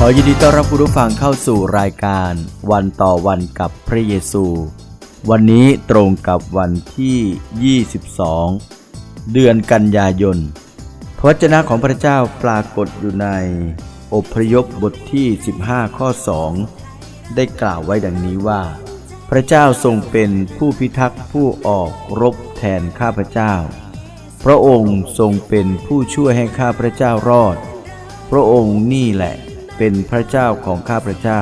ขอยินดีต้อนรับคุณผู้ฟังเข้าสู่รายการวันต่อวันกับพระเยซู วันนี้ตรงกับวันที่ 22 เดือนกันยายนพระวจนะของพระเจ้าปรากฏอยู่ในอพยพบทที่ 15 ข้อ 2 ได้กล่าวไว้ดังนี้ว่า พระเจ้าทรงเป็นผู้พิทักษ์ผู้ออกรบแทนข้าพเจ้า พระองค์ทรงเป็นผู้ช่วยให้ข้าพระเจ้ารอด พระองค์นี่แหละ เป็นพระเจ้าของข้าพระเจ้า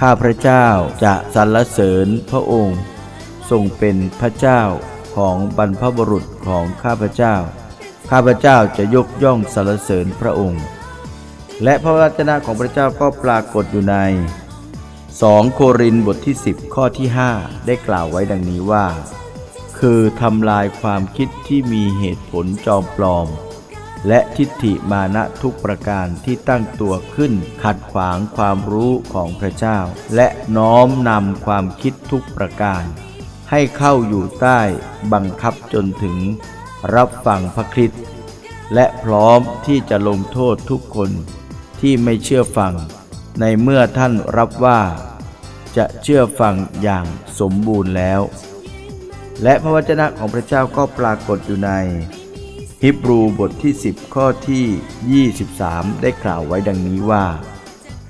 ข้าพระเจ้าจะสรรเสริญพระองค์ ทรงเป็นพระเจ้าของบรรพบุรุษของข้าพเจ้า ข้าพเจ้าจะยกย่องสรรเสริญพระองค์ และพระวจนะของพระเจ้าก็ปรากฏอยู่ใน 2 โครินธ์บทที่ 10 ข้อที่ 5 ได้กล่าวไว้ดังนี้ว่า คือทำลายความคิดที่มีเหตุผลจอมปลอม และทิฏฐิมานะทุกประการที่ตั้งตัวขึ้น ขัดขวางความรู้ของพระเจ้า และน้อมนำความคิดทุกประการ ให้เข้าอยู่ใต้บังคับจนถึง รับฟังพระคริสต์และพร้อมที่จะลงโทษทุกคนที่ไม่เชื่อฟัง ในเมื่อท่านรับว่า จะเชื่อฟังอย่างสมบูรณ์แล้ว และพระวจนะของพระเจ้าก็ปรากฏอยู่ใน ฮิบรูบทที่ 10 ข้อที่ 23 ได้กล่าวไว้ดังนี้ว่า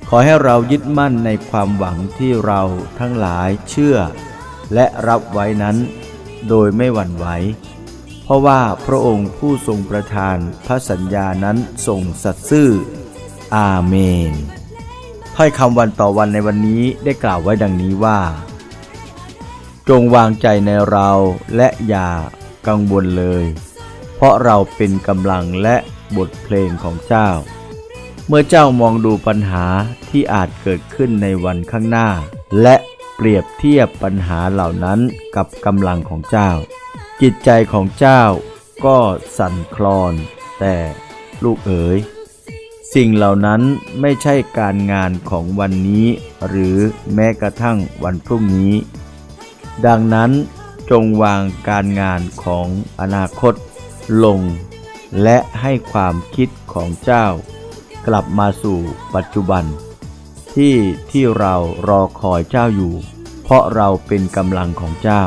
ขอให้เรายึดมั่นในความหวังที่เราทั้งหลายเชื่อ และรับไว้นั้น โดยไม่หวั่นไหวเพราะว่าพระองค์ผู้ทรงประทานพระสัญญานั้นทรงสัตย์ซื่อ อาเมนถ้อยคำวันต่อวันในวันนี้ได้กล่าวไว้ดังนี้ว่า จงวางใจในเราและอย่ากังวลเลย เพราะเราเป็นกำลังและบทเพลงของเจ้า เมื่อเจ้ามองดูปัญหาที่อาจเกิดขึ้นในวันข้างหน้า และเปรียบเทียบปัญหาเหล่านั้นกับกำลังของเจ้า จิตใจของเจ้าก็สั่นคลอน แต่ลูกเอ๋ยสิ่งเหล่านั้นไม่ใช่การงานของวันนี้ หรือแม้กระทั่งวันพรุ่งนี้ ดังนั้นจงวางการงานของอนาคต ลง และให้ความคิดของเจ้ากลับมาสู่ปัจจุบัน ที่ที่เรารอคอยเจ้าอยู่ เพราะเราเป็นกำลังของเจ้า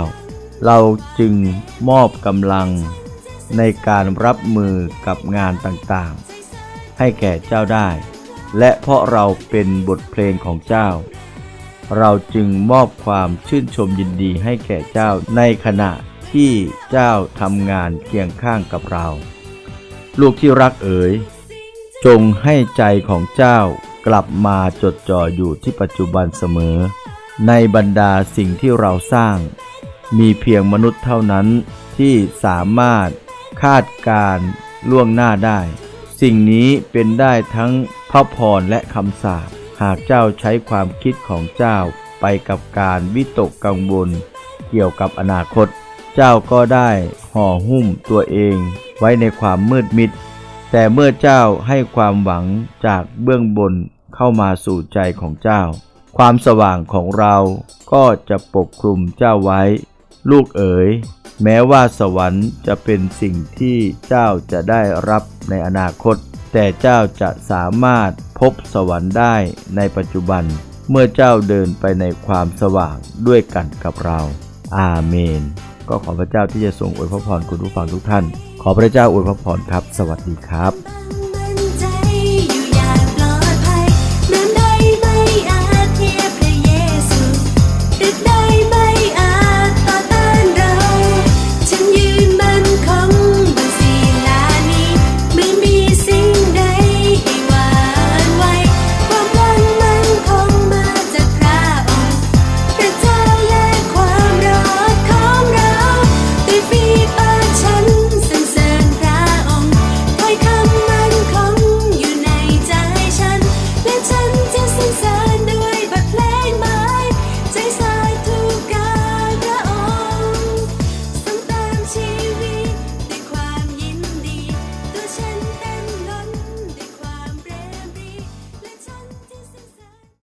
เราจึงมอบกำลังในการรับมือกับงานต่างๆ ให้แก่เจ้าได้ และเพราะเราเป็นบทเพลงของเจ้า เราจึงมอบความชื่นชมยินดีให้แก่เจ้าในขณะ ที่เจ้าทำงานเคียงข้างกับเรา ลูกที่รักเอ๋ย จงให้ใจของเจ้ากลับมาจดจ่ออยู่ที่ปัจจุบันเสมอ ในบรรดาสิ่งที่เราสร้าง มีเพียงมนุษย์เท่านั้นที่สามารถคาดการล่วงหน้าได้ สิ่งนี้เป็นได้ทั้งพระพรและคำสาปหากเจ้าใช้ความคิดของเจ้าไปกับการวิตกกังวลเกี่ยวกับอนาคต เจ้าก็ได้ห่อหุ้มตัวเองไว้ในความมืดมิด แต่เมื่อเจ้าให้ความหวังจากเบื้องบนเข้ามาสู่ใจของเจ้า ความสว่างของเราก็จะปกคลุมเจ้าไว้ ลูกเอ๋ย แม้ว่าสวรรค์จะเป็นสิ่งที่เจ้าจะได้รับในอนาคต แต่เจ้าจะสามารถพบสวรรค์ได้ในปัจจุบัน เมื่อเจ้าเดินไปในความสว่างด้วยกันกับเรา อาเมน ก็ขอพระเจ้าที่จะทรงอวยพระพรคุณผู้ฟังทุกท่าน ขอพระเจ้าอวยพระพรครับ สวัสดีครับ